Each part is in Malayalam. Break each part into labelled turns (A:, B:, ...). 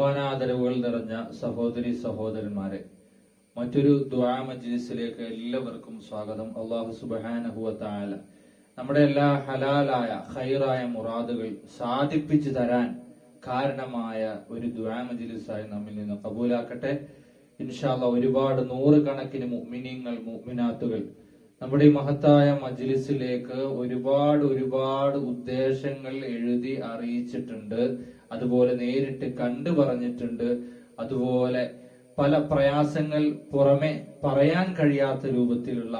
A: ബഹുമാനാദരവുകൾ നിറഞ്ഞ സഹോദരി സഹോദരന്മാരെ മറ്റൊരു ദ്വാ മജ്ലിസിലേക്ക് എല്ലാവർക്കും സ്വാഗതം. അള്ളാഹു തആല നമ്മുടെ എല്ലാ ഹലാലായ ഹൈറായ മുറാദുകൾ സാധിപ്പിച്ചു തരാൻ കാരണമായ ഒരു ദ്വാ മജ്ലിസായി നമ്മിൽ നിന്ന് കബൂലാക്കട്ടെ. ഇൻഷാല്ല ഒരുപാട് നൂറുകണക്കിന് മുഅ്മിനീങ്ങൾ മുഅ്മിനാത്തുകൾ നമ്മുടെ ഈ മഹത്തായ മജ്ലിസിലേക്ക് ഒരുപാട് ഒരുപാട് ഉദ്ദേശങ്ങൾ എഴുതി അറിയിച്ചിട്ടുണ്ട്. അതുപോലെ നേരിട്ട് കണ്ടു പറഞ്ഞിട്ടുണ്ട്. അതുപോലെ പല പ്രയാസങ്ങൾ പുറമെ പറയാൻ കഴിയാത്ത രൂപത്തിലുള്ള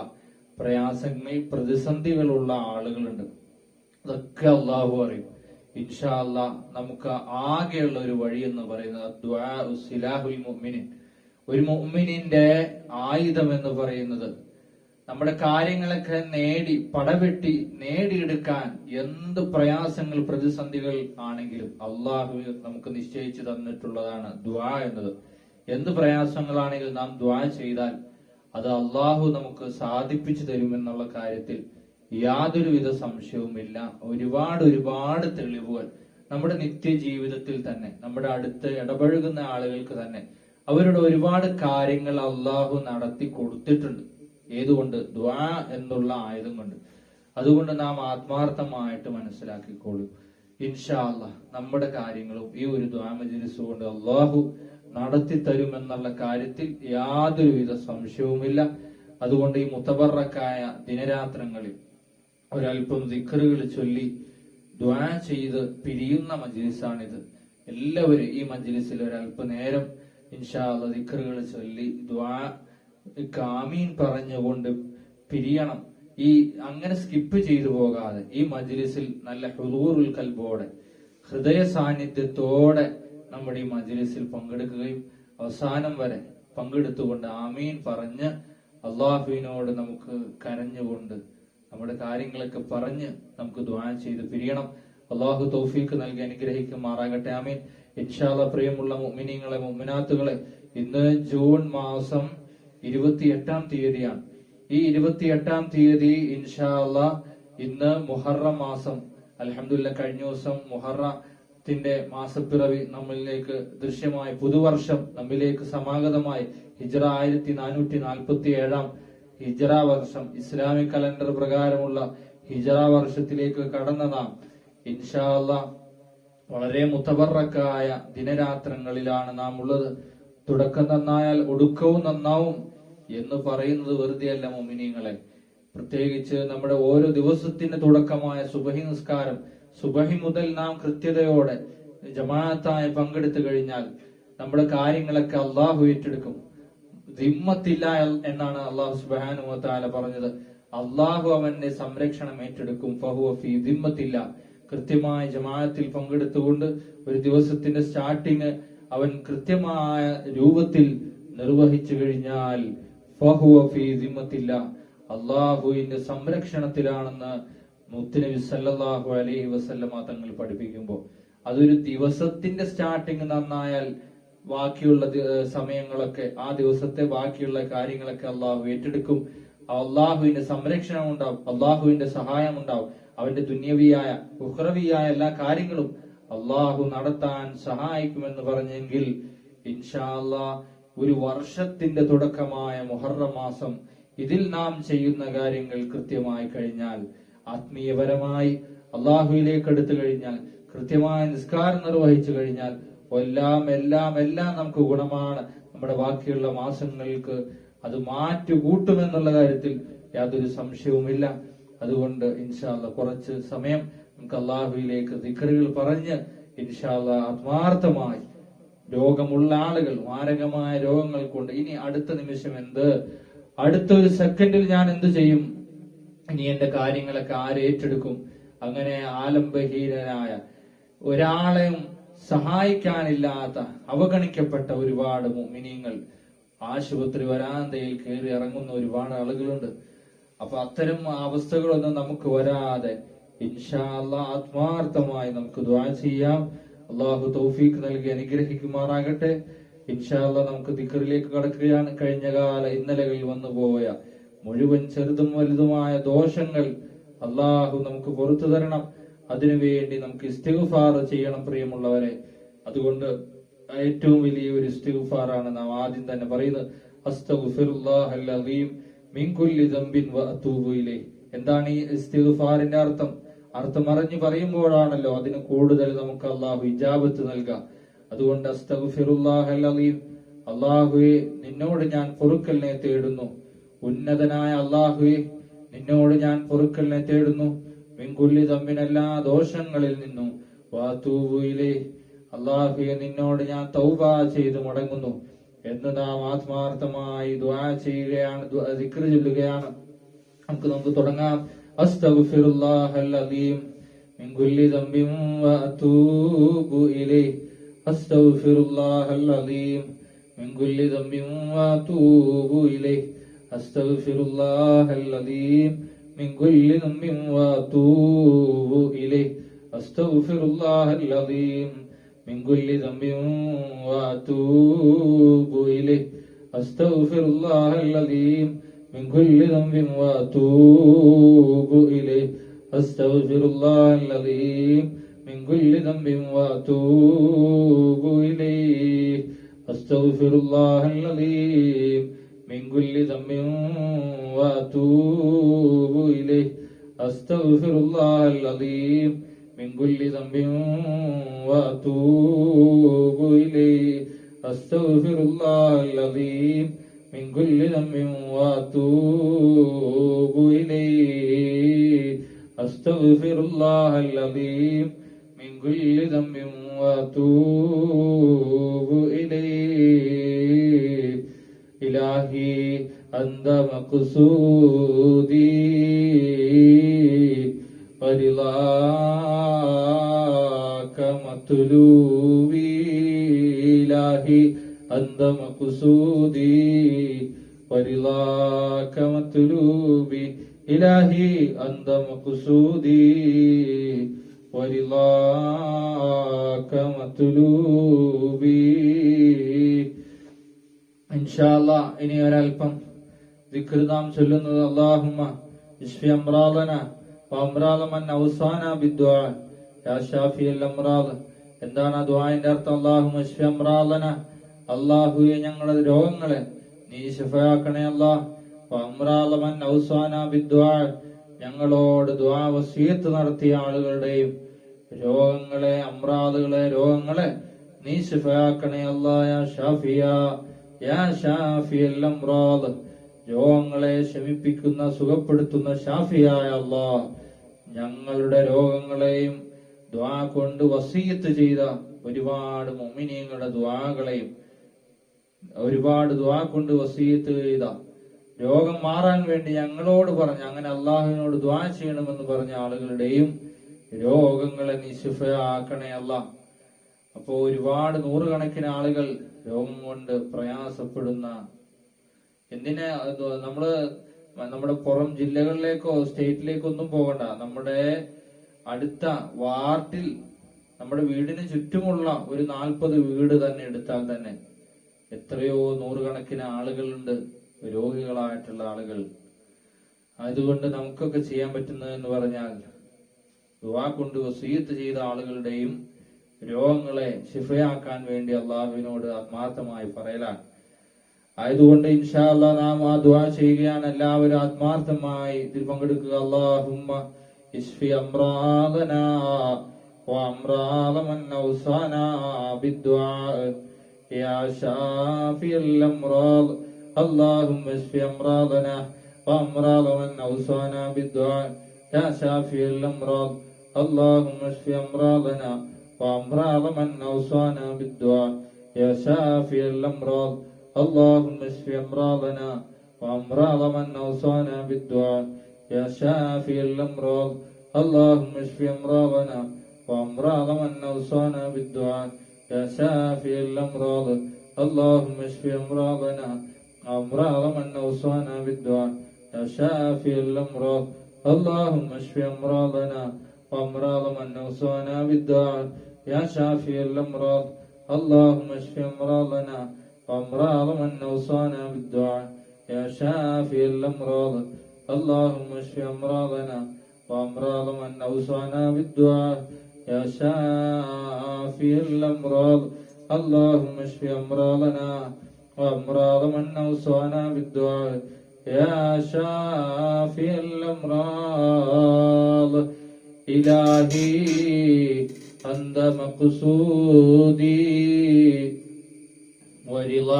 A: പ്രയാസങ്ങൾ പ്രതിസന്ധികളുള്ള ആളുകളുണ്ട്. അതൊക്കെ അള്ളാഹു അറിയും. ഇൻഷാ നമുക്ക് ആകെയുള്ള ഒരു വഴി എന്ന് പറയുന്നത് ഒരു മുഅ്മിനിന്റെ ആയുധം എന്ന് പറയുന്നത് നമ്മുടെ കാര്യങ്ങളൊക്കെ നേടി പടവെട്ടി നേടിയെടുക്കാൻ എന്ത് പ്രയാസങ്ങൾ പ്രതിസന്ധികൾ ആണെങ്കിലും അള്ളാഹു നമുക്ക് നിശ്ചയിച്ചു തന്നിട്ടുള്ളതാണ് ദ്വാ എന്നത്. എന്ത് പ്രയാസങ്ങളാണെങ്കിലും നാം ദ്വാ ചെയ്താൽ അത് അള്ളാഹു നമുക്ക് സാധിപ്പിച്ചു തരുമെന്നുള്ള കാര്യത്തിൽ യാതൊരുവിധ സംശയവുമില്ല. ഒരുപാട് ഒരുപാട് തെളിവുകൾ നമ്മുടെ നിത്യജീവിതത്തിൽ തന്നെ നമ്മുടെ അടുത്ത് ഇടപഴകുന്ന ആളുകൾക്ക് തന്നെ അവരുടെ ഒരുപാട് കാര്യങ്ങൾ അള്ളാഹു നടത്തി കൊടുത്തിട്ടുണ്ട്. ഏതുകൊണ്ട്? ദ്വാ എന്നുള്ള ആയുധം കൊണ്ട്. അതുകൊണ്ട് നാം ആത്മാർത്ഥമായിട്ട് മനസ്സിലാക്കിക്കോളൂ. ഇൻഷാ അല്ലാ നമ്മുടെ കാര്യങ്ങളും ഈ ഒരു ദ്വാ മജ്ലിസ് കൊണ്ട് അള്ളാഹു നടത്തി തരുമെന്നുള്ള കാര്യത്തിൽ യാതൊരുവിധ സംശയവുമില്ല. അതുകൊണ്ട് ഈ മുത്തബറക്കായ ദിനരാത്രങ്ങളിൽ ഒരൽപ്പം ദിക്കറുകൾ ചൊല്ലി ദ്വാ ചെയ്ത് പിരിയുന്ന മജ്ലിസാണിത്. എല്ലാവരും ഈ മജ്ലിസിൽ ഒരല്പനേരം ഇൻഷാ ദിക്കറുകൾ ചൊല്ലി ദ്വാ കാമീൻ പറഞ്ഞുകൊണ്ട് പിരിയണം. ഈ അങ്ങനെ സ്കിപ്പ് ചെയ്തു പോകാതെ ഈ മജ്ലിസിൽ നല്ല ഹുദൂറുൽ കൽബോടെ ഹൃദയ സാന്നിധ്യത്തോടെ നമ്മുടെ ഈ മജ്ലിസിൽ പങ്കെടുക്കുകയും അവസാനം വരെ പങ്കെടുത്തുകൊണ്ട് ആമീൻ പറഞ്ഞ് അള്ളാഹുവിനോട് നമുക്ക് കരഞ്ഞുകൊണ്ട് നമ്മുടെ കാര്യങ്ങളൊക്കെ പറഞ്ഞ് നമുക്ക് ദ്വാന ചെയ്ത് പിരിയണം. അള്ളാഹു തൗഫീക്ക് നൽകി അനുഗ്രഹിക്കുമാറാകട്ടെ. ആമീൻ. ഇൻഷാല്ല പ്രിയമുള്ള മുഅ്മിനീങ്ങളെ മുഅ്മിനാത്തുകളെ ഇന്ന് ജൂൺ മാസം ഇരുപത്തിയെട്ടാം തീയതിയാണ്. ഈ ഇരുപത്തിയെട്ടാം തീയതി ഇൻഷാല്ല ഇന്ന് മുഹറം മാസം അലഹമില്ല കഴിഞ്ഞ ദിവസം മുഹറത്തിന്റെ മാസപ്പിറവി നമ്മളിലേക്ക് ദൃശ്യമായി പുതുവർഷം നമ്മിലേക്ക് സമാഗതമായി ഹിജറ ആയിരത്തി നാനൂറ്റി നാൽപ്പത്തി ഏഴാം ഹിജറ വർഷം ഇസ്ലാമിക് കലണ്ടർ പ്രകാരമുള്ള ഹിജറ വർഷത്തിലേക്ക് കടന്ന നാം ഇൻഷാല്ല വളരെ മുത്തബറക്കായ ദിനരാത്രങ്ങളിലാണ് നാം ഉള്ളത് തുടക്കം നന്നായാൽ ഒടുക്കവും നന്നാവും എന്ന് പറയുന്നത് വെറുതെയല്ല മോമിനിയങ്ങളെ പ്രത്യേകിച്ച് നമ്മുടെ ഓരോ ദിവസത്തിന്റെ തുടക്കമായ സുബഹി നിസ്കാരം സുബഹി മുതൽ നാം കൃത്യതയോടെ ജമാഅത്തായി പങ്കെടുത്തു കഴിഞ്ഞാൽ നമ്മുടെ കാര്യങ്ങളൊക്കെ അള്ളാഹു ഏറ്റെടുക്കും. ദിമ്മത്തില്ല എന്നാണ് അള്ളാഹു സുബാനു മുഹത്താല പറഞ്ഞത്. അള്ളാഹു അവന്റെ സംരക്ഷണം ഏറ്റെടുക്കും. ഫഹുവ ഫി ദിമ്മത്തില്ല. കൃത്യമായ ജമാഅത്തിൽ പങ്കെടുത്തുകൊണ്ട് ഒരു ദിവസത്തിന്റെ സ്റ്റാർട്ടിങ് അവൻ കൃത്യമായ രൂപത്തിൽ നിർവഹിച്ചു കഴിഞ്ഞാൽ അള്ളാഹുവിന്റെ സംരക്ഷണത്തിലാണെന്ന് മുത്തുനബി സല്ലാഹു അലൈഹി വസല്ലമ തങ്ങൾ പഠിപ്പിക്കുമ്പോൾ അതൊരു ദിവസത്തിന്റെ സ്റ്റാർട്ടിങ് നന്നായാൽ ബാക്കിയുള്ള സമയങ്ങളൊക്കെ ആ ദിവസത്തെ ബാക്കിയുള്ള കാര്യങ്ങളൊക്കെ അള്ളാഹു ഏറ്റെടുക്കും. അള്ളാഹുവിന്റെ സംരക്ഷണം ഉണ്ടാവും അള്ളാഹുവിന്റെ സഹായം ഉണ്ടാവും. അവന്റെ ദുന്യവിയായ ഉഹ്റവിയായ എല്ലാ കാര്യങ്ങളും അള്ളാഹു നടത്താൻ സഹായിക്കുമെന്ന് പറഞ്ഞെങ്കിൽ ഇൻഷാ അല്ലാ ഒരു വർഷത്തിന്റെ തുടക്കമായ മുഹറം മാസം ഇതിൽ നാം ചെയ്യുന്ന കാര്യങ്ങൾ കൃത്യമായി കഴിഞ്ഞാൽ ആത്മീയപരമായി അള്ളാഹുവിലേക്ക് എടുത്തു കഴിഞ്ഞാൽ കൃത്യമായ നിസ്കാരം നിർവഹിച്ചു കഴിഞ്ഞാൽ എല്ലാം എല്ലാം എല്ലാം നമുക്ക് ഗുണമാണ്. നമ്മുടെ ബാക്കിയുള്ള മാസങ്ങൾക്ക് അത് മാറ്റു കൂട്ടുമെന്നുള്ള കാര്യത്തിൽ യാതൊരു സംശയവുമില്ല. അതുകൊണ്ട് ഇൻഷാല്ല കുറച്ച് സമയം നമുക്ക് അള്ളാഹുവിലേക്ക് ദിക്കറുകൾ പറഞ്ഞ് ഇൻഷാല്ല ആത്മാർത്ഥമായി രോഗമുള്ള ആളുകൾ മാരകമായ രോഗങ്ങൾ കൊണ്ട് ഇനി അടുത്ത നിമിഷം എന്ത്? അടുത്ത ഒരു സെക്കൻഡിൽ ഞാൻ എന്ത് ചെയ്യും? ഇനി എന്റെ കാര്യങ്ങളൊക്കെ ആര് ഏറ്റെടുക്കും? അങ്ങനെ ആലംബഹീനനായ ഒരാളെയും സഹായിക്കാനില്ലാത്ത അവഗണിക്കപ്പെട്ട ഒരുപാട് മുമിനിയങ്ങൾ ആശുപത്രി വരാന്തയിൽ കയറി ഇറങ്ങുന്ന ഒരുപാട് ആളുകളുണ്ട്. അപ്പൊ അത്തരം അവസ്ഥകളൊന്നും നമുക്ക് വരാതെ ആത്മാർത്ഥമായി നമുക്ക് ദ്വാ ചെയ്യാം. അള്ളാഹു തൗഫീഖ് നൽകി അനുഗ്രഹിക്കുമാറാകട്ടെ. ഇൻഷാല്ല നമുക്ക് ദിക്കറിലേക്ക് കടക്കുകയാണ്. കഴിഞ്ഞ കാല ഇന്നലകളിൽ വന്നുപോയ മുഴുവൻ ചെറുതും വലുതുമായ ദോഷങ്ങൾ അള്ളാഹു നമുക്ക് പുറത്തു തരണം. അതിനുവേണ്ടി നമുക്ക് ഇസ്തിഗ്ഫാർ ചെയ്യണം പ്രിയമുള്ളവരെ. അതുകൊണ്ട് ഏറ്റവും വലിയ ഒരു ഇസ്തിഗുഫാറാണ് നാം ആദ്യം തന്നെ പറയുന്നത്. അസ്തഗ്ഫിറുല്ലാഹൽ അലീം മിൻ കുല്ലി ഇലൈഹി. എന്താണ് ഈ ഇസ്തിഗ്ഫാറിന്റെ അർത്ഥം? അർത്ഥം അറിഞ്ഞു പറയുമ്പോഴാണല്ലോ അതിന് കൂടുതൽ നമുക്ക് അള്ളാഹു ഇജാബത്ത് നൽകുക അതുകൊണ്ട് അസ്തഗ്ഫിറുല്ലാഹൽ അലീം അള്ളാഹുവെ നിന്നോട് ഞാൻ പൊറുക്കലിനെ തേടുന്നു. ഉന്നതനായ അള്ളാഹുവെ നിന്നോട് ഞാൻ പൊറുക്കലിനെ തേടുന്നു. വെങ്കുല്ലി തമ്മിനെല്ലാ ദോഷങ്ങളിൽ നിന്നും. വാത്തൂബുയിലെ അള്ളാഹുയെ നിന്നോട് ഞാൻ തൗബ ചെയ്ത് മുടങ്ങുന്നു. എന്ന് നാം ആത്മാർത്ഥമായി ദ്വാ ചെയ്യുകയാണ് ദിക്റ് ചൊല്ലുകയാണ്. നമുക്ക് നമുക്ക് തുടങ്ങാം. أستغفر الله العظيم من كل ذنب وأتوب إليه أستغفر الله العظيم من كل ذنب وأتوب إليه أستغفر الله العظيم من كل ذنب وأتوب إليه أستغفر الله العظيم من كل ذنب وأتوب إليه أستغفر الله العظيم من كل ذنب وأتوب إليه. أستغفر الله العظيم. من كل ذنب وأتوب إليه. أستغفر الله العظيم. من كل ذنب وأتوب إليه. أستغفر الله العظيم. من كل ذنب وأتوب إليه. أستغفر الله العظيم. من كل ذنب وأتوب إليه. أستغفر الله العظيم. من كل ذنب وأتوب إليه. إلهي أنت مقصودي. ورضاك مطلوبي إلهي أنت مقصودي ورضاك مطلوبي إلهي أنت مقصودي ورضاك مطلوبي ഇൻഷാല്ല ഇനി ഒരൽപ്പം ദിക്ർ നാം ചൊല്ലുന്നത് അള്ളാഹുമ്മ ഇഷ്ഫി അമ്രാദന വഅമ്രാദ മൻ ഔസാന ബിദ്ദുആ യാ ഷാഫിയൽ അമ്രാദ് എന്താണ് ആ ദുആന്റെ അർത്ഥം അള്ളാഹുമ്മ ഇഷ്ഫി അമ്രാദന അള്ളാഹുവെ ഞങ്ങളുടെ രോഗങ്ങളെ നീ ശിഫയാക്കണേ ബിദ്ദുആ. ഞങ്ങളോട് ദ്വാവസീത്ത് നടത്തിയ ആളുകളുടെയും രോഗങ്ങളെ അമ്രാദുകളെ രോഗങ്ങളെ നീ ശിഫയാക്കണേ അല്ലാ യാ ഷാഫിയ. യാ രോഗങ്ങളെ ശമിപ്പിക്കുന്ന സുഖപ്പെടുത്തുന്ന ഷാഫിയായ അല്ലാ. ഞങ്ങളുടെ രോഗങ്ങളെയും ദ്വാ കൊണ്ട് വസീത്ത് ചെയ്ത ഒരുപാട് മൊമിനിയങ്ങളുടെ ദ്വാകളെയും ഒരുപാട് ദ്വാ കൊണ്ട് വസീത്ത് ചെയ്ത രോഗം മാറാൻ വേണ്ടി ഞങ്ങളോട് പറഞ്ഞ അങ്ങനെ അള്ളാഹുവിനോട് ദ്വാ ചെയ്യണമെന്ന് പറഞ്ഞ ആളുകളുടെയും രോഗങ്ങളെ നീ ആക്കണേ അല്ല. അപ്പോ ഒരുപാട് നൂറുകണക്കിന് ആളുകൾ രോഗം കൊണ്ട് പ്രയാസപ്പെടുന്ന എന്തിനെ നമ്മൾ നമ്മുടെ പുറം ജില്ലകളിലേക്കോ സ്റ്റേറ്റിലേക്കോ ഒന്നും പോകണ്ട. നമ്മുടെ അടുത്ത വാർഡിൽ നമ്മുടെ വീടിന് ചുറ്റുമുള്ള ഒരു നാൽപ്പത് വീട് തന്നെ എടുത്താൽ തന്നെ എത്രയോ നൂറുകണക്കിന് ആളുകളുണ്ട് രോഗികളായിട്ടുള്ള ആളുകൾ അതുകൊണ്ട് നമുക്കൊക്കെ ചെയ്യാൻ പറ്റുന്നത് എന്ന് പറഞ്ഞാൽ ദുവാ കൊണ്ട് വസീയത്ത് ചെയ്ത ആളുകളുടെയും രോഗങ്ങളെ ശിഫയാക്കാൻ വേണ്ടി അള്ളാഹുവിനോട് ആത്മാർത്ഥമായി പറയലാണ് ആയതുകൊണ്ട് ഇൻഷാ അല്ലാ നാം ആ ദുആ ചെയ്യുകയാണ് എല്ലാവരും ആത്മാർത്ഥമായി ഇതിൽ പങ്കെടുക്കുക അല്ലാഹുമ്മ ഇഷ്ഫി അമ്രാദന وأمراض من أوصانا بالدعاء يا شافي الأمراض. اللهم اشف أمراضنا وأمراض من أوصانا بالدعاء. يا شافي الأمراض اللهم اشف أمراضنا وأمراض من أوصانا بالدعاء. يا شافي الأمراض اللهم اشف أمراضنا وأمراض من أوصانا بالدعاء. يا شافي الأمراض اللهم اشف أمراضنا وأمراض من أوصانا بالدعاء. يا شافي الأمراض. اللهم اشف أمراضنا. وأمراض من أوصانا بالدعاء. يا شافي الأمراض. اللهم اشف أمراضنا. وأمراض من أوصانا بالدعاء. يا شافي الأمراض. اللهم اشف أمراضنا. وأمراض من أوصانا بالدعاء. يا شافي الأمراض. اللهم اشف أمراضنا. وأمراض من أوصانا بالدعاء. يا شافي الأمراض. اللهم اشف أمراضنا وأمراض من أوصانا بالدعاء. يا شافي الأمراض. إلهي أنت مقصودي. ورضاك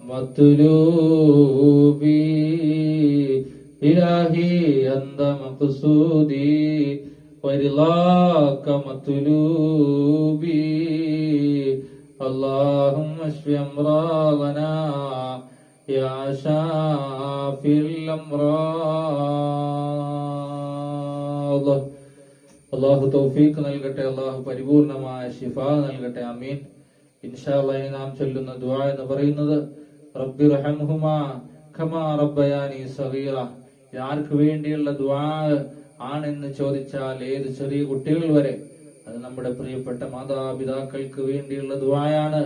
A: مطلوبي. إلهي أنت مقصودي ورضاك مطلوبي اللهم اشف أمراضنا يا شافي الأمراض അള്ളാഹു തൗഫീഖ് നൽകട്ടെ അള്ളാഹു പരിപൂർണമായ ഷിഫ നൽകട്ടെ അമീൻ ഇൻഷാല്ല ഇനി നാം ചൊല്ലുന്ന ദുആ എന്ന് പറയുന്നത് റബ്ബി റഹംഹുമാ ഖമാ റബ്ബയാനി സഗീറ ഇത് ആർക്ക് വേണ്ടിയുള്ള ദ്വാ ആണെന്ന് ചോദിച്ചാൽ ഏത് ചെറിയ കുട്ടികൾ വരെ? അത് നമ്മുടെ പ്രിയപ്പെട്ട മാതാപിതാക്കൾക്ക് വേണ്ടിയുള്ള ദ്വായാണ്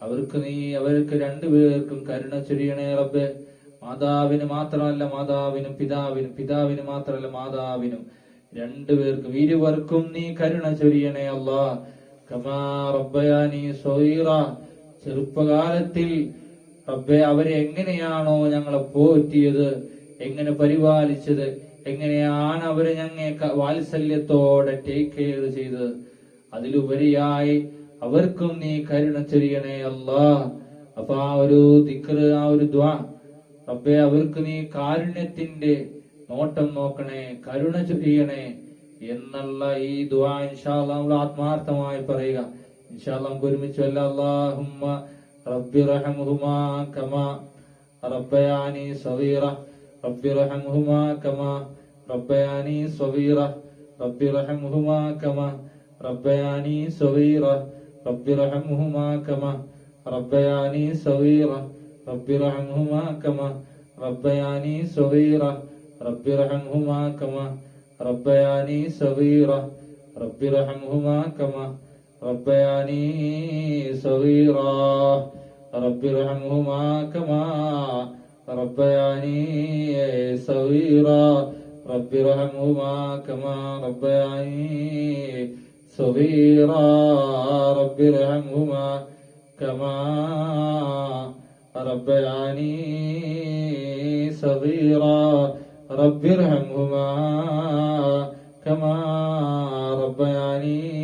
A: അവർക്ക് നീ അവർക്ക് രണ്ടുപേർക്കും കരുണ ചൊരിയണേ റബ്ബ്. മാതാവിന് മാത്രമല്ല മാതാവിനും പിതാവിനും പിതാവിന് മാത്രമല്ല മാതാവിനും രണ്ടുപേർക്കും ഇരുവർക്കും നീ കരുണ ചൊരിയണേ അല്ലാ കമാ റബ്ബയാനി സൊയ്റ ചെറുപ്പകാലത്തിൽ റബ്ബെ അവരെ എങ്ങനെയാണോ ഞങ്ങളെ പോറ്റിയത് എങ്ങനെ പരിപാലിച്ചത് എങ്ങനെയാണ് അവരെ ഞങ്ങെ വാത്സല്യത്തോടെ ടേക്ക് കെയർ ചെയ്തത് അതിലുപരിയായി അവർക്കും നീ കരുണ ചൊരിയണേ അല്ലാ. അപ്പൊ ആ ഒരു ദിക്റ് ആ ഒരു ദ്വാ റബ്ബെ അവർക്ക് നീ കാരുണ്യത്തിന്റെ നോട്ടം നോക്കണേ കരുണ ചൊരിയണേ എന്നുള്ള ഈ ദ്വാ ഇൻഷാല്ല നമ്മൾ ആത്മാർത്ഥമായി പറയുക. ഇൻഷാല്ല നമുക്ക് ഒരുമിച്ച് അല്ല അല്ലാഹുമ്മ رب ارحمهما كما ربياني صغيرة. رب ارحمهما كما ربياني صغيرة. رب ارحمهما كما ربياني صغيرة. رب رحمهما كما ربياني صغيرة. رب رحمهما كما ربياني صغيرة. رب رحمهما كما ربياني صغيرة. رب رحمهما كما ربياني صغيرة رب ارحمهما كما ربياني صغيرة رب ارحمهما كما ربياني صغيرا. رب ارحمهما كما ربياني صغيرا. رب ارحمهما كما ربياني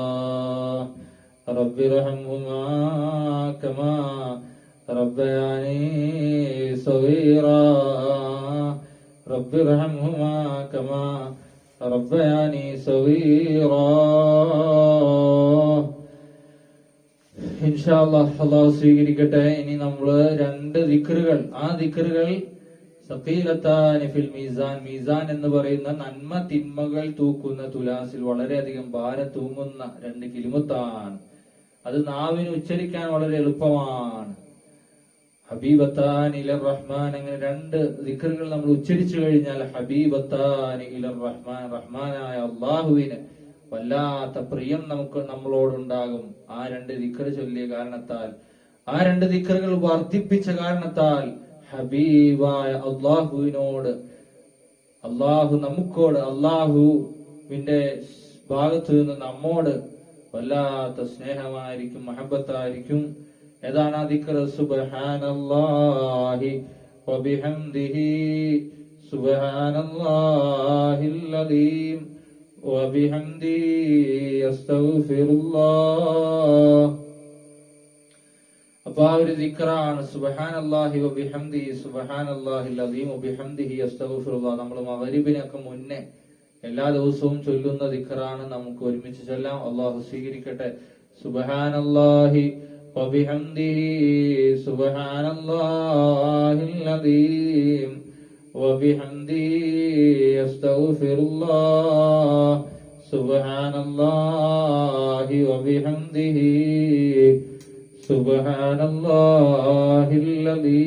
A: رب ارحمهما كما ربياني صغيرا رب ارحمهما كما ربياني صغيرا ഇൻഷാല്ലാ അള്ളാഹു സ്വീകരിക്കട്ടെ ഇനി നമ്മള് രണ്ട് ദിക്റുകൾ ആ ദിക്റുകൾ സഖീലത്താനി ഫിൽ മീസാൻ മീസാൻ എന്ന് പറയുന്ന നന്മ തിന്മകൾ തൂക്കുന്ന തുലാസിൽ വളരെയധികം ഭാരം തൂങ്ങുന്ന രണ്ട് കിലിമുത്താണ് അത് നാവിന് ഉച്ചരിക്കാൻ വളരെ എളുപ്പമാണ്. ഹബീബത്താൻ ഇലർ റഹ്മാൻ അങ്ങനെ രണ്ട് ദിക്കറുകൾ നമ്മൾ ഉച്ചരിച്ചു കഴിഞ്ഞാൽ ഹബീബത്താൻ ഇലർ റഹ്മാൻ റഹ്മാനായ അള്ളാഹുവിന് വല്ലാത്ത പ്രിയം നമുക്ക് നമ്മളോടുണ്ടാകും. ആ രണ്ട് ദിക്കറ് ചൊല്ലിയ കാരണത്താൽ ആ രണ്ട് ദിക്കറുകൾ വർദ്ധിപ്പിച്ച കാരണത്താൽ ഹബീബായ അള്ളാഹുവിനോട് അള്ളാഹു നമുക്കോട് അള്ളാഹുവിന്റെ ഭാഗത്തു നിന്ന് നമ്മോട് വല്ലാത്ത സ്നേഹമായിരിക്കും മഹബത്തായിരിക്കും ഏതാണ് ആ ദിക്കറ് സുബ്ഹാനല്ലാഹി വബിഹംദിഹി സുബ്ഹാനല്ലാഹിൽ അലീം وبحمده يستغفر الله അപ്പൊ ആ ഒരു ദിക്റാണ് സുബഹാൻ അള്ളാഹി വബിഹംദി സുബഹാൻ അള്ളാഹി അലീം വബിഹംദിഹി അസ്തഗ്ഫിറുല്ലാഹ് നമ്മൾ മഗ്രിബിനൊക്കെ മുന്നേ എല്ലാ ദിവസവും ചൊല്ലുന്ന ദിക്റാണ് നമുക്ക് ഒരുമിച്ച് ചൊല്ലാം അള്ളാഹു സ്വീകരിക്കട്ടെ സുബഹാൻ അള്ളാഹി വബിഹംദിഹി സുബഹാൻ അള്ളാഹി അലീം وبحمده يستغفر الله سبحان الله وبحمده سبحان الله الذي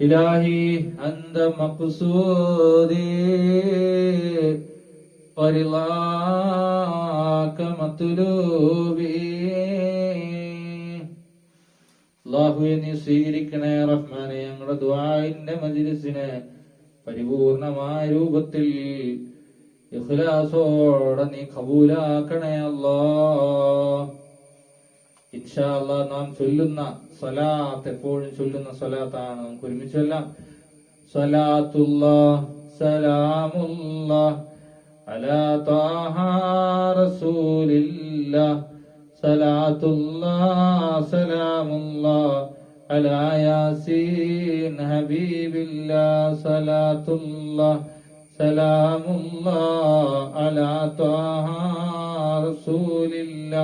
A: إلهي أنت مقصودي ورضاك مطلوبي അള്ളാഹുവെ നീ സ്വീകരിക്കണേ റഹ്മാനെ ഞങ്ങളുടെ ദ്വായിന്റെ മജിലിസിനെ പരിപൂർണമായ രൂപത്തിൽ ഇഖ്ലാസോടെ നീ കബൂലാക്കണേ അല്ലാ ഇൻഷാ അല്ലാ നാം ചൊല്ലുന്ന സ്വലാത്ത് എപ്പോഴും ചൊല്ലുന്ന സ്വലാത്താണ്. നമുക്ക് ഒരുമിച്ച് ചൊല്ലാം. സലാമുല്ലാ അലാ താഹ റസൂലില്ലാ റസൂലില്ലാ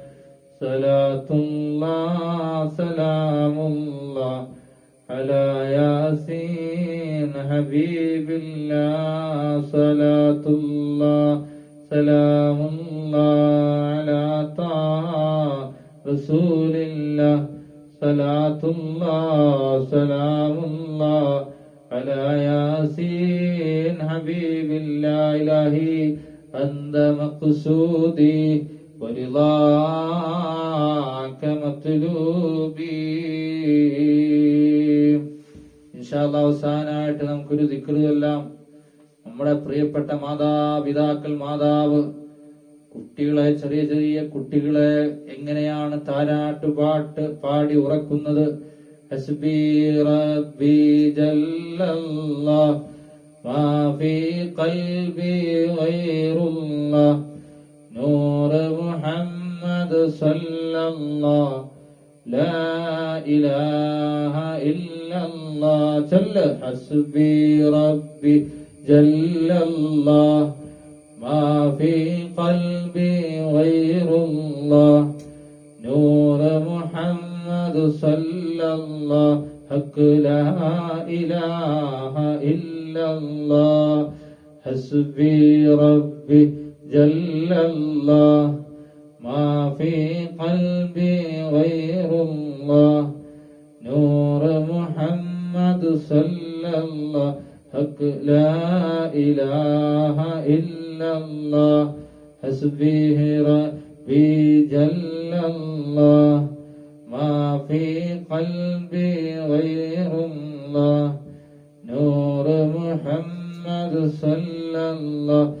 A: صلاة الله سلام الله على ياسين حبيب الله صلاة الله سلام الله على طاعة رسول الله صلاة الله سلام الله على ياسين حبيب الله إلهي أنت مقصودي. ورضاك مطلوبي ഇൻഷാല്ല അവസാനമായിട്ട് നമുക്കൊരു ദിക്കറുമെല്ലാം നമ്മുടെ പ്രിയപ്പെട്ട മാതാപിതാക്കൾ മാതാവ് കുട്ടികളെ ചെറിയ ചെറിയ കുട്ടികളെ എങ്ങനെയാണ് താരാട്ട് പാട്ട് പാടി ഉറക്കുന്നത് ഹസ്ബി റബ്ബി ജല്ലല്ലാഹ് മാ ഫീ نور محمد صلى الله لا إله إلا الله. جل حسبي ربي جل الله. ما في قلبي غير الله. نور محمد صلى الله. حق لا إله إلا الله. حسبي ربي جل الله. ما في قلبي غير الله. نور محمد صلى الله. حق لا إله إلا الله. حسبه ربي جل الله. ما في قلبي غير الله. نور محمد صلى الله.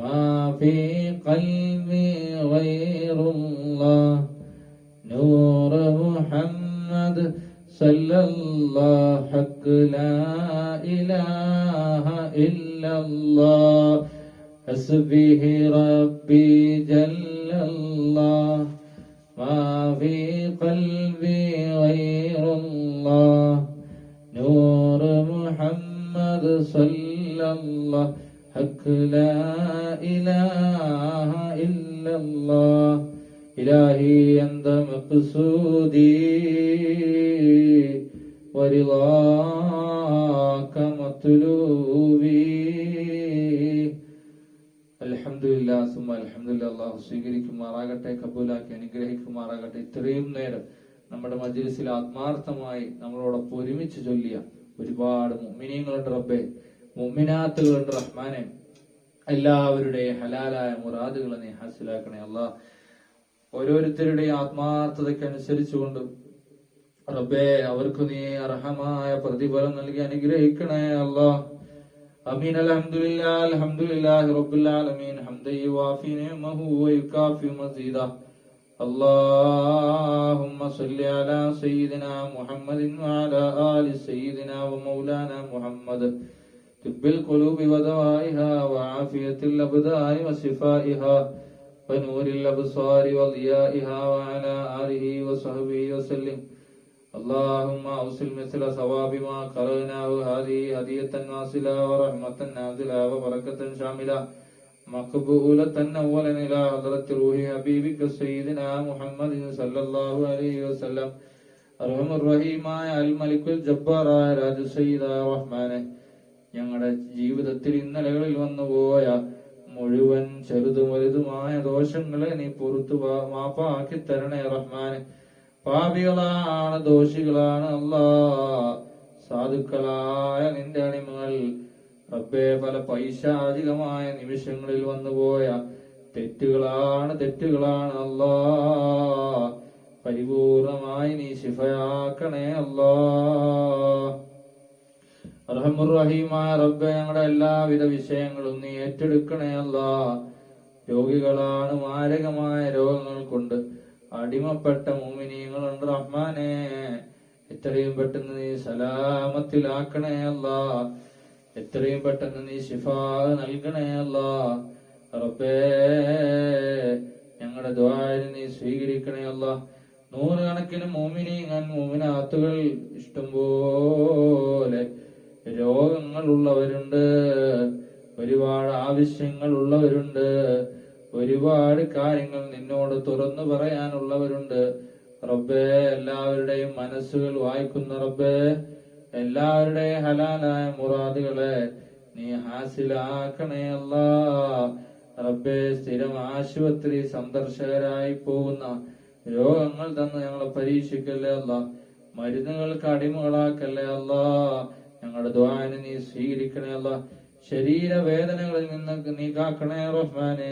A: ما في قلبي غير الله. نور محمد صلى الله حق لا إله إلا الله. حسبه ربي جل الله. ما في قلبي غير الله. نور محمد صلى الله حق لا ഒരുപാട് മുമ്മിനീങ്ങളുണ്ട് റബ്ബെ. മുമ്മിനാത്തുകളുണ്ട് റഹ്മാനെ. എല്ലാവരുടെയും ഹലാലായ മുറാദുകളെ നീ ഹാസിലാക്കണേ അള്ളാഹ് ഓരോരുത്തരുടെയും ആത്മാർത്ഥതയ്ക്കനുസരിച്ചുകൊണ്ട് റബ്ബേ അവർക്ക് നീ അർഹമായ പ്രതിഫലം നൽകി അനുഗ്രഹിക്കണേ അല്ലാ. لله الحمد لله رب العالمين حمدا يوافي نعمه ويكافي മസീദ. اللهم صل على سيدنا محمد وعلى آل سيدنا ومولانا محمد طب القلوب ودوائها وعافية الأبدان وشفائها ونور الأبصار وضيائها وعلى آله وصحبه وسلم اللهم أوصل مثل ثواب ما قرأناه هذه هدية واصلة ورحمة نازلة وبركة شاملة مقبولة أولا إلى حضرة روح حبيبك سيدنا محمد صلى الله عليه وسلم അർഹം റഹീമായ അൽ മലിക്കുൽ ജബ്ബാറായ രാജ സയ്യിദ റഹ്മാനെ ഞങ്ങളുടെ ജീവിതത്തിൽ ഇന്നലകളിൽ വന്നുപോയ മുഴുവൻ ചെറുതും വലുതുമായ ദോഷങ്ങളെ നീ പുറത്തു പാ- മാപ്പാക്കി തരണേ റഹ്മാനെ പാപികളാണ് ദോഷികളാണ് അല്ലാ സാധുക്കളായ നിന്റെ അടിമകൾ റബ്ബേ പല പൈശാചികമായ നിമിഷങ്ങളിൽ വന്നുപോയ തെറ്റുകളാണ് തെറ്റുകളാണ് അല്ലാ. പരിപൂർണമായി നീ ശിഫയാക്കണേ അല്ലാ. റഹമുറഹീമായ റബ്ബെ ഞങ്ങളുടെ എല്ലാവിധ വിഷയങ്ങളും നീ ഏറ്റെടുക്കണേ അല്ലാ. രോഗികളാണ് മാരകമായ രോഗങ്ങൾ കൊണ്ട് അടിമപ്പെട്ട മോമിനിയങ്ങളുണ്ട് റഹ്മാനെ. എത്രയും പെട്ടെന്ന് നീ സലാമത്തിലാക്കണേ അല്ലാ. എത്രയും പെട്ടെന്ന് നീ ശിഫ നൽകണേ അല്ല. റബ്ബേ ഞങ്ങളുടെ ദ്വാര നീ സ്വീകരിക്കണേ അല്ല. നൂറുകണക്കിന് മോമിനിയങ്ങൻ മോമിനാത്തുകൾ ഇഷ്ടംപോലെ രോഗങ്ങൾ ഉള്ളവരുണ്ട് ഒരുപാട് ആവശ്യങ്ങൾ ഉള്ളവരുണ്ട് ഒരുപാട് കാര്യങ്ങൾ നിന്നോട് തുറന്നു പറയാനുള്ളവരുണ്ട്. റബ്ബേ എല്ലാവരുടെയും മനസ്സുകൾ വായിക്കുന്ന റബ്ബേ എല്ലാവരുടെയും ഹലാലായ മുറാദുകളെ നീ ഹാസിലാക്കണേ അല്ല. റബ്ബെ സ്ഥിരം ആശുപത്രി സന്ദർശകരായി പോകുന്ന രോഗങ്ങൾ തന്ന് ഞങ്ങളെ പരീക്ഷിക്കല്ലേ അല്ല. മരുന്നുകൾക്ക് അടിമകളാക്കല്ലേ അല്ല. ഞങ്ങളുടെ ദ്വാന നീ സ്വീകരിക്കണേ അല്ല. ശരീരവേദനകളിൽ നിന്ന് നീ കാക്കണേ റഹ്മാനേ.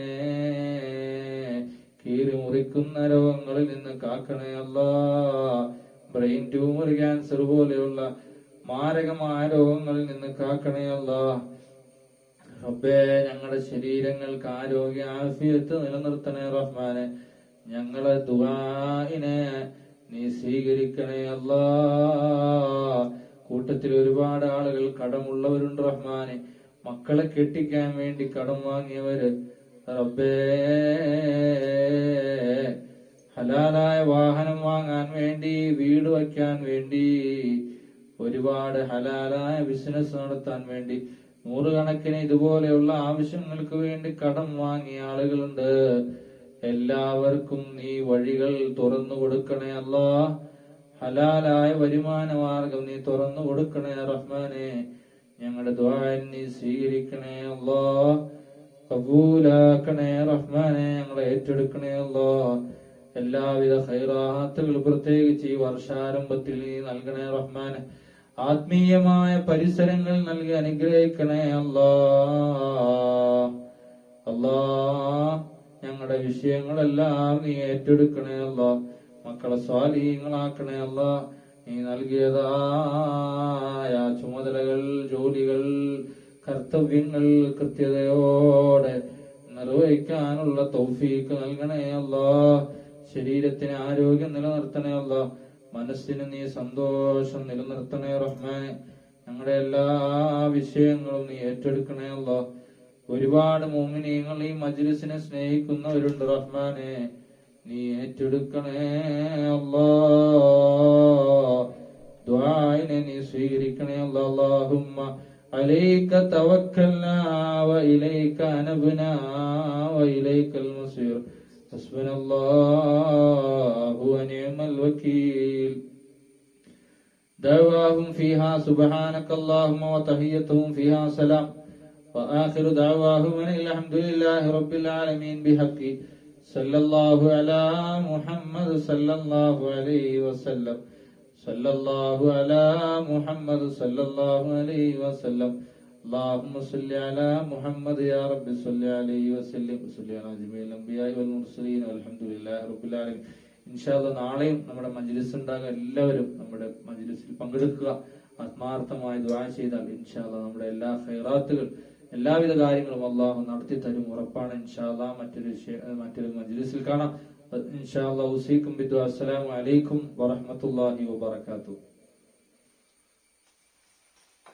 A: കീറി മുറിക്കുന്ന രോഗങ്ങളിൽ നിന്ന് കാക്കണേ അല്ല. ബ്രെയിൻ ട്യൂമർ ക്യാൻസർ പോലെയുള്ള മാരകമായ രോഗങ്ങളിൽ നിന്ന് കാക്കണേ അല്ലാ. റബ്ബേ ഞങ്ങളുടെ ശരീരങ്ങൾക്ക് ആരോഗ്യ ആഫിയത്ത് നിലനിർത്തണേ റഹ്മാനെ. ഞങ്ങളെ ദുബായിനെ നീ സ്വീകരിക്കണേ അല്ലാ. കൂട്ടത്തിൽ ഒരുപാട് ആളുകൾ കടമുള്ളവരുണ്ട് റഹ്മാനെ. മക്കളെ കെട്ടിക്കാൻ വേണ്ടി കടം വാങ്ങിയവര് റബ്ബേ ഹലാലായ വാഹനം വാങ്ങാൻ വേണ്ടി വീട് വയ്ക്കാൻ വേണ്ടി ഒരുപാട് ഹലാലായ ബിസിനസ് നടത്താൻ വേണ്ടി നൂറുകണക്കിന് ഇതുപോലെയുള്ള ആവശ്യങ്ങൾക്ക് വേണ്ടി കടം വാങ്ങിയ ആളുകളുണ്ട്. എല്ലാവർക്കും നീ വഴികൾ തുറന്നു കൊടുക്കണേ അല്ലാ. ഹലാലായ വരുമാന മാർഗം നീ തുറന്നു കൊടുക്കണേ റഹ്മാനെ. ഞങ്ങളുടെ ദ്വാരം നീ സ്വീകരിക്കണേ അല്ലാ. കബൂലാക്കണേ റഹ്മാനെ ഞങ്ങളെ ഏറ്റെടുക്കണേ അല്ലാ. എല്ലാവിധ ഹൈറാത്തുകൾ പ്രത്യേകിച്ച് ഈ വർഷാരംഭത്തിൽ നീ നൽകണേ റഹ്മാനെ. ആത്മീയമായ പരിസരങ്ങൾ നൽകി അനുഗ്രഹിക്കണേ അല്ലാ. അല്ലാ ഞങ്ങളുടെ വിഷയങ്ങളെല്ലാം നീ ഏറ്റെടുക്കണേ അല്ലാ. മക്കളെ സ്വാധീനങ്ങളാക്കണേ അല്ലാ. നീ നൽകിയതായ ചുമതലകൾ ജോലികൾ കർത്തവ്യങ്ങൾ കൃത്യതയോടെ നിർവഹിക്കാനുള്ള തൗഫീക്ക് നൽകണേ അല്ലാ. ശരീരത്തിന് ആരോഗ്യം നിലനിർത്തണേ അല്ലാ. മനസ്സിന് നീ സന്തോഷം നിലനിർത്തണേ റഹ്മാനെ ഞങ്ങളുടെ എല്ലാ വിഷയങ്ങളും നീ ഏറ്റെടുക്കണേ അല്ലാ ഒരുപാട് മോമിനിയങ്ങൾ ഈ മജ്ലിസിനെ സ്നേഹിക്കുന്നവരുണ്ട് റഹ്മാനെ നീ ഏറ്റെടുക്കണേ അല്ലാ ദുആഇനെ നീ സ്വീകരിക്കണേ അല്ലാ അല്ലാഹുമ്മ عليك توكلنا وإليك أنبنا وإليك المصير حسبنا الله فيها سبحانك اللهم وتحيتهم فيها سلام. وآخر دعواهم أن الحمد لله رب العالمين بحق صلى الله على محمد صلى الله عليه وسلم. صلى الله على محمد صلى الله عليه وسلم. اللهم صل على محمد يا رب صل عليه وسلم. صل على جميع الأنبياء والمرسلين والحمد لله رب العالمين. ഇൻഷാല്ല നാളെയും നമ്മുടെ മജ്ലിസ് ഉണ്ടാകുക എല്ലാവരും നമ്മുടെ മജ്ലിസിൽ പങ്കെടുക്കുക. ആത്മാർത്ഥമായി ദ്വാ ചെയ്താൽ ഇൻഷാല്ല നമ്മുടെ എല്ലാ ഹൈറാത്തുകൾ എല്ലാവിധ കാര്യങ്ങളും അള്ളാഹു നടത്തി തരും ഉറപ്പാണ്. ഇൻഷാല്ല മറ്റൊരു മറ്റൊരു മജ്ലിസിൽ കാണാം. ഇൻഷാല്ല ഉസീക്കും ബിദ്വാ അസ്സലാമു അലൈക്കും